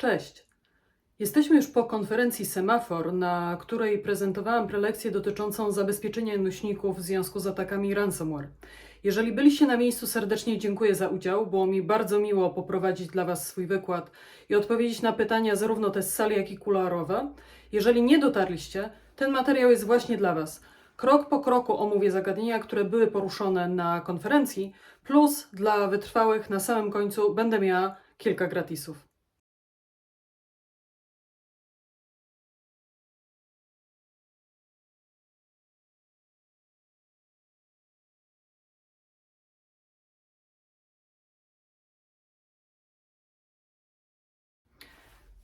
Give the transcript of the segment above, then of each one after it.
Cześć. Jesteśmy już po konferencji Semafor, na której prezentowałam prelekcję dotyczącą zabezpieczenia nośników w związku z atakami ransomware. Jeżeli byliście na miejscu, serdecznie dziękuję za udział. Było mi bardzo miło poprowadzić dla Was swój wykład i odpowiedzieć na pytania zarówno te z sali, jak i kuluarowe. Jeżeli nie dotarliście, ten materiał jest właśnie dla Was. Krok po kroku omówię zagadnienia, które były poruszone na konferencji, plus dla wytrwałych na samym końcu będę miała kilka gratisów.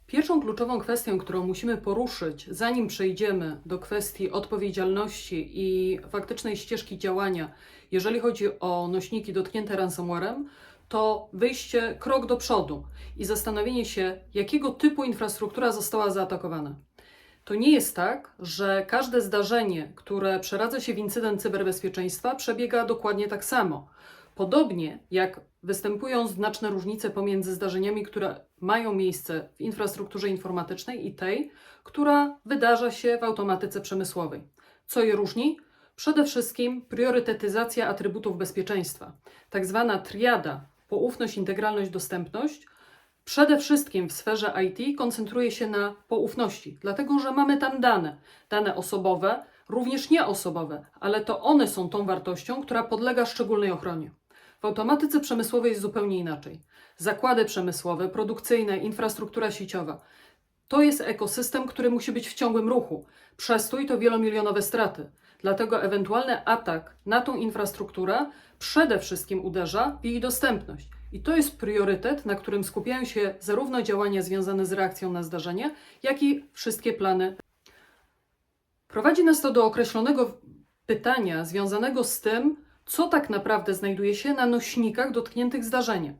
Pierwszą kluczową kwestią, którą musimy poruszyć, zanim przejdziemy do kwestii odpowiedzialności i faktycznej ścieżki działania, jeżeli chodzi o nośniki dotknięte ransomwarem, to wyjście krok do przodu i zastanowienie się, jakiego typu infrastruktura została zaatakowana. To nie jest tak, że każde zdarzenie, które przeradza się w incydent cyberbezpieczeństwa, przebiega dokładnie tak samo. Podobnie jak występują znaczne różnice pomiędzy zdarzeniami, które mają miejsce w infrastrukturze informatycznej i tej, która wydarza się w automatyce przemysłowej. Co je różni? Przede wszystkim priorytetyzacja atrybutów bezpieczeństwa. Tak zwana triada poufność, integralność, dostępność przede wszystkim w sferze IT koncentruje się na poufności, dlatego że mamy tam dane, dane osobowe, również nieosobowe, ale to one są tą wartością, która podlega szczególnej ochronie. W automatyce przemysłowej jest zupełnie inaczej. Zakłady przemysłowe, produkcyjne, infrastruktura sieciowa to jest ekosystem, który musi być w ciągłym ruchu. Przestój to wielomilionowe straty. Dlatego ewentualny atak na tą infrastrukturę przede wszystkim uderza w jej dostępność. I to jest priorytet, na którym skupiają się zarówno działania związane z reakcją na zdarzenie, jak i wszystkie plany. Prowadzi nas to do określonego pytania związanego z tym, co tak naprawdę znajduje się na nośnikach dotkniętych zdarzeniem.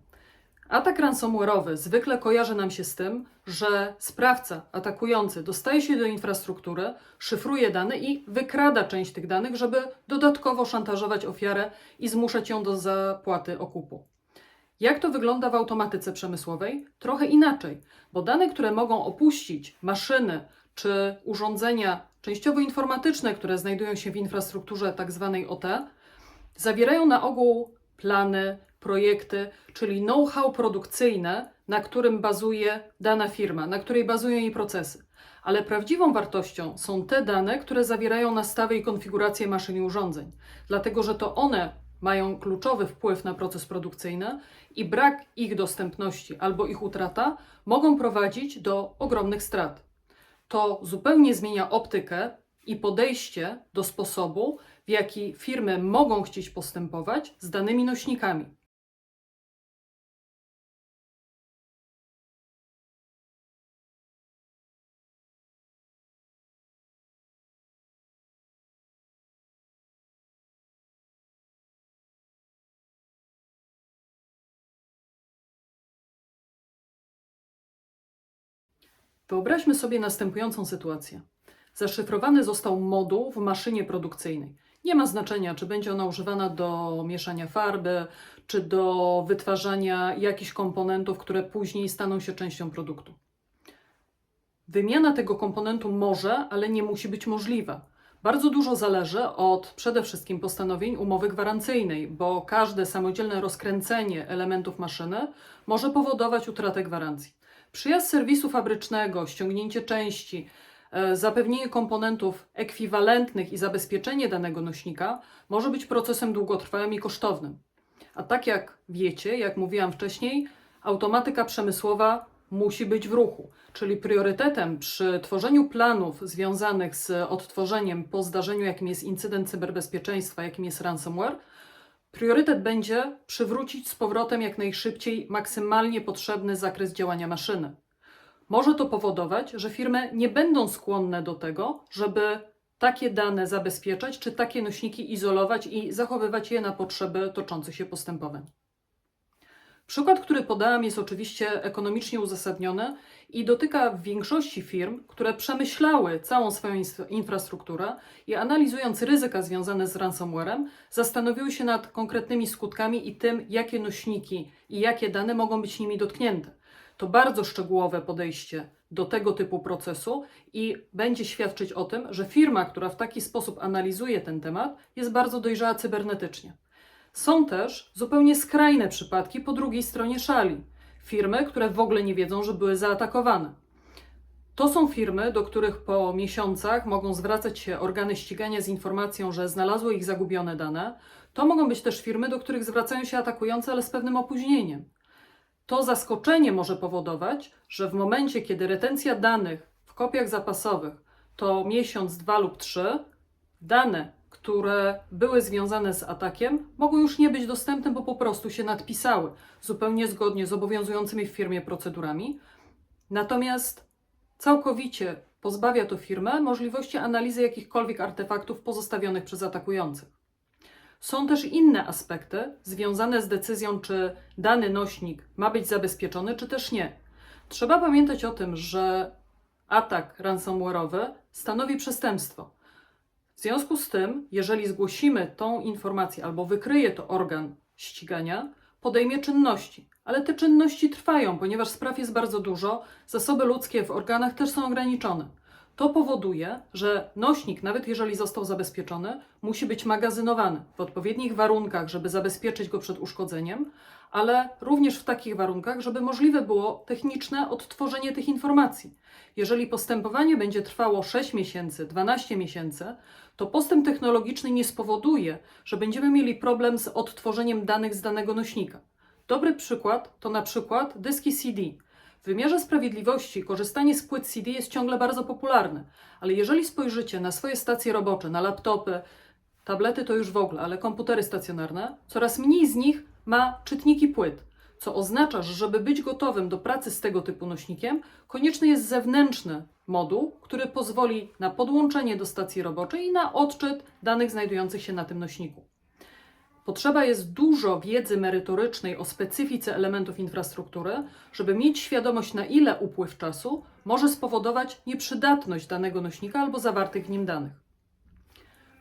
Atak ransomware'owy zwykle kojarzy nam się z tym, że sprawca atakujący dostaje się do infrastruktury, szyfruje dane i wykrada część tych danych, żeby dodatkowo szantażować ofiarę i zmuszać ją do zapłaty okupu. Jak to wygląda w automatyce przemysłowej? Trochę inaczej, bo dane, które mogą opuścić maszyny czy urządzenia częściowo informatyczne, które znajdują się w infrastrukturze tzw. OT, zawierają na ogół plany, projekty, czyli know-how produkcyjne, na którym bazuje dana firma, na której bazują jej procesy. Ale prawdziwą wartością są te dane, które zawierają nastawy i konfigurację maszyn i urządzeń, dlatego że to one mają kluczowy wpływ na proces produkcyjny i brak ich dostępności albo ich utrata mogą prowadzić do ogromnych strat. To zupełnie zmienia optykę i podejście do sposobu, w jaki firmy mogą chcieć postępować z danymi nośnikami. Wyobraźmy sobie następującą sytuację. Zaszyfrowany został moduł w maszynie produkcyjnej. Nie ma znaczenia, czy będzie ona używana do mieszania farby, czy do wytwarzania jakichś komponentów, które później staną się częścią produktu. Wymiana tego komponentu może, ale nie musi być możliwa. Bardzo dużo zależy od przede wszystkim postanowień umowy gwarancyjnej, bo każde samodzielne rozkręcenie elementów maszyny może powodować utratę gwarancji. Przyjazd serwisu fabrycznego, ściągnięcie części, zapewnienie komponentów ekwiwalentnych i zabezpieczenie danego nośnika może być procesem długotrwałym i kosztownym. A tak jak wiecie, jak mówiłam wcześniej, automatyka przemysłowa musi być w ruchu, czyli priorytetem przy tworzeniu planów związanych z odtworzeniem po zdarzeniu, jakim jest incydent cyberbezpieczeństwa, jakim jest ransomware, Priorytet będzie przywrócić z powrotem jak najszybciej maksymalnie potrzebny zakres działania maszyny. Może to powodować, że firmy nie będą skłonne do tego, żeby takie dane zabezpieczać, czy takie nośniki izolować i zachowywać je na potrzeby toczących się postępowań. Przykład, który podałam, jest oczywiście ekonomicznie uzasadniony i dotyka większości firm, które przemyślały całą swoją infrastrukturę i analizując ryzyka związane z ransomwarem, zastanowiły się nad konkretnymi skutkami i tym, jakie nośniki i jakie dane mogą być nimi dotknięte. To bardzo szczegółowe podejście do tego typu procesu i będzie świadczyć o tym, że firma, która w taki sposób analizuje ten temat, jest bardzo dojrzała cybernetycznie. Są też zupełnie skrajne przypadki po drugiej stronie szali. Firmy, które w ogóle nie wiedzą, że były zaatakowane. To są firmy, do których po miesiącach mogą zwracać się organy ścigania z informacją, że znalazły ich zagubione dane. To mogą być też firmy, do których zwracają się atakujący, ale z pewnym opóźnieniem. To zaskoczenie może powodować, że w momencie, kiedy retencja danych w kopiach zapasowych to miesiąc, dwa lub trzy, dane, które były związane z atakiem, mogą już nie być dostępne, bo po prostu się nadpisały, zupełnie zgodnie z obowiązującymi w firmie procedurami. Natomiast całkowicie pozbawia to firmę możliwości analizy jakichkolwiek artefaktów pozostawionych przez atakujących. Są też inne aspekty związane z decyzją, czy dany nośnik ma być zabezpieczony, czy też nie. Trzeba pamiętać o tym, że atak ransomware'owy stanowi przestępstwo. W związku z tym, jeżeli zgłosimy tą informację albo wykryje to organ ścigania, podejmie czynności. Ale te czynności trwają, ponieważ spraw jest bardzo dużo, zasoby ludzkie w organach też są ograniczone. To powoduje, że nośnik, nawet jeżeli został zabezpieczony, musi być magazynowany w odpowiednich warunkach, żeby zabezpieczyć go przed uszkodzeniem, ale również w takich warunkach, żeby możliwe było techniczne odtworzenie tych informacji. Jeżeli postępowanie będzie trwało 6 miesięcy, 12 miesięcy, to postęp technologiczny nie spowoduje, że będziemy mieli problem z odtworzeniem danych z danego nośnika. Dobry przykład to na przykład dyski CD. W wymiarze sprawiedliwości korzystanie z płyt CD jest ciągle bardzo popularne, ale jeżeli spojrzycie na swoje stacje robocze, na laptopy, tablety to już w ogóle, ale komputery stacjonarne, coraz mniej z nich ma czytniki płyt, co oznacza, że żeby być gotowym do pracy z tego typu nośnikiem, konieczny jest zewnętrzny moduł, który pozwoli na podłączenie do stacji roboczej i na odczyt danych znajdujących się na tym nośniku. Potrzeba jest dużo wiedzy merytorycznej o specyfice elementów infrastruktury, żeby mieć świadomość, na ile upływ czasu może spowodować nieprzydatność danego nośnika albo zawartych w nim danych.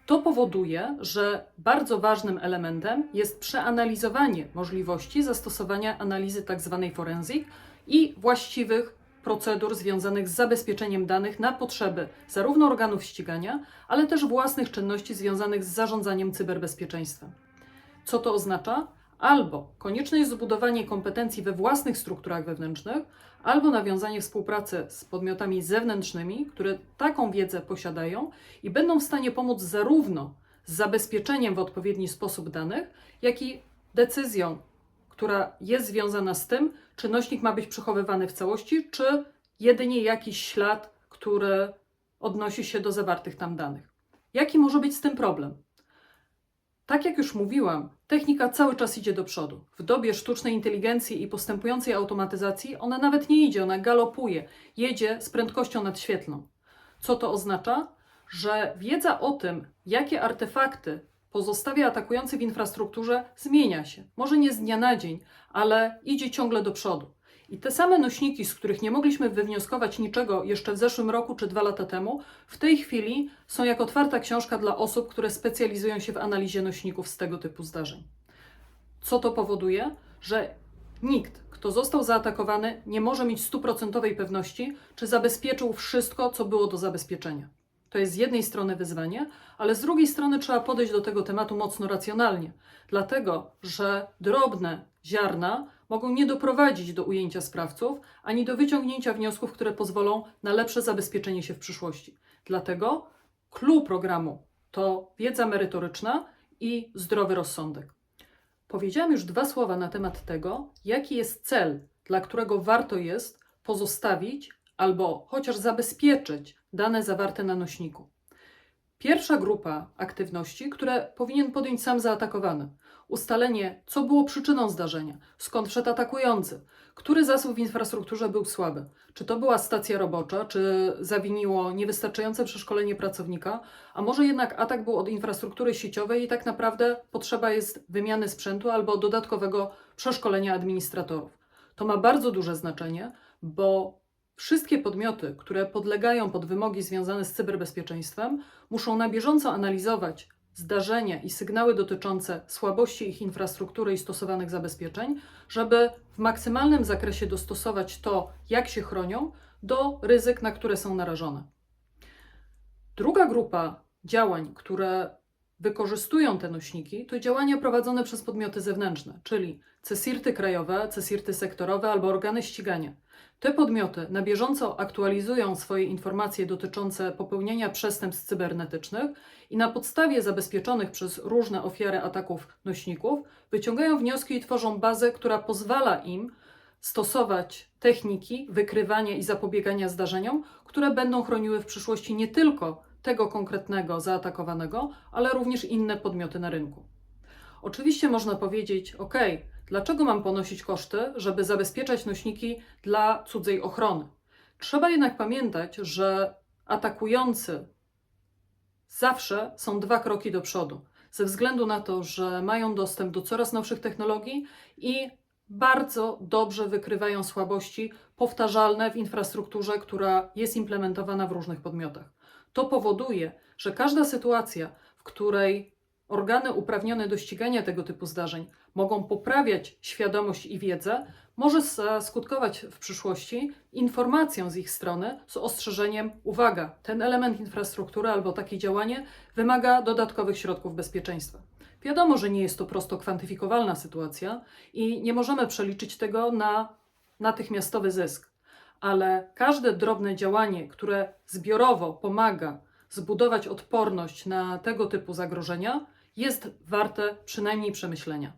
To powoduje, że bardzo ważnym elementem jest przeanalizowanie możliwości zastosowania analizy tzw. forensic i właściwych procedur związanych z zabezpieczeniem danych na potrzeby zarówno organów ścigania, ale też własnych czynności związanych z zarządzaniem cyberbezpieczeństwem. Co to oznacza? Albo konieczne jest zbudowanie kompetencji we własnych strukturach wewnętrznych, albo nawiązanie współpracy z podmiotami zewnętrznymi, które taką wiedzę posiadają i będą w stanie pomóc zarówno z zabezpieczeniem w odpowiedni sposób danych, jak i decyzją, która jest związana z tym, czy nośnik ma być przechowywany w całości, czy jedynie jakiś ślad, który odnosi się do zawartych tam danych. Jaki może być z tym problem? Tak jak już mówiłam, technika cały czas idzie do przodu. W dobie sztucznej inteligencji i postępującej automatyzacji ona nawet nie idzie, ona galopuje, jedzie z prędkością nadświetlną. Co to oznacza? Że wiedza o tym, jakie artefakty pozostawia atakujący w infrastrukturze, zmienia się. Może nie z dnia na dzień, ale idzie ciągle do przodu. I te same nośniki, z których nie mogliśmy wywnioskować niczego jeszcze w zeszłym roku czy dwa lata temu, w tej chwili są jak otwarta książka dla osób, które specjalizują się w analizie nośników z tego typu zdarzeń. Co to powoduje? Że nikt, kto został zaatakowany, nie może mieć stuprocentowej pewności, czy zabezpieczył wszystko, co było do zabezpieczenia. To jest z jednej strony wyzwanie, ale z drugiej strony trzeba podejść do tego tematu mocno racjonalnie, dlatego że drobne ziarna mogą nie doprowadzić do ujęcia sprawców ani do wyciągnięcia wniosków, które pozwolą na lepsze zabezpieczenie się w przyszłości. Dlatego clue programu to wiedza merytoryczna i zdrowy rozsądek. Powiedziałam już dwa słowa na temat tego, jaki jest cel, dla którego warto jest pozostawić albo chociaż zabezpieczyć dane zawarte na nośniku. Pierwsza grupa aktywności, które powinien podjąć sam zaatakowany. Ustalenie, co było przyczyną zdarzenia, skąd wszedł atakujący, który zasób w infrastrukturze był słaby. Czy to była stacja robocza, czy zawiniło niewystarczające przeszkolenie pracownika, a może jednak atak był od infrastruktury sieciowej i tak naprawdę potrzeba jest wymiany sprzętu albo dodatkowego przeszkolenia administratorów. To ma bardzo duże znaczenie, bo Wszystkie podmioty, które podlegają pod wymogi związane z cyberbezpieczeństwem, muszą na bieżąco analizować zdarzenia i sygnały dotyczące słabości ich infrastruktury i stosowanych zabezpieczeń, żeby w maksymalnym zakresie dostosować to, jak się chronią, do ryzyk, na które są narażone. Druga grupa działań, które wykorzystują te nośniki, to działania prowadzone przez podmioty zewnętrzne, czyli CSIRTy krajowe, CSIRTy sektorowe albo organy ścigania. Te podmioty na bieżąco aktualizują swoje informacje dotyczące popełniania przestępstw cybernetycznych i na podstawie zabezpieczonych przez różne ofiary ataków nośników wyciągają wnioski i tworzą bazę, która pozwala im stosować techniki wykrywania i zapobiegania zdarzeniom, które będą chroniły w przyszłości nie tylko tego konkretnego zaatakowanego, ale również inne podmioty na rynku. Oczywiście można powiedzieć: OK, dlaczego mam ponosić koszty, żeby zabezpieczać nośniki dla cudzej ochrony? Trzeba jednak pamiętać, że atakujący zawsze są dwa kroki do przodu, ze względu na to, że mają dostęp do coraz nowszych technologii i bardzo dobrze wykrywają słabości powtarzalne w infrastrukturze, która jest implementowana w różnych podmiotach. To powoduje, że każda sytuacja, w której organy uprawnione do ścigania tego typu zdarzeń mogą poprawiać świadomość i wiedzę, może skutkować w przyszłości informacją z ich strony z ostrzeżeniem: uwaga, ten element infrastruktury albo takie działanie wymaga dodatkowych środków bezpieczeństwa. Wiadomo, że nie jest to prosto kwantyfikowalna sytuacja i nie możemy przeliczyć tego na natychmiastowy zysk, ale każde drobne działanie, które zbiorowo pomaga zbudować odporność na tego typu zagrożenia, jest warte przynajmniej przemyślenia.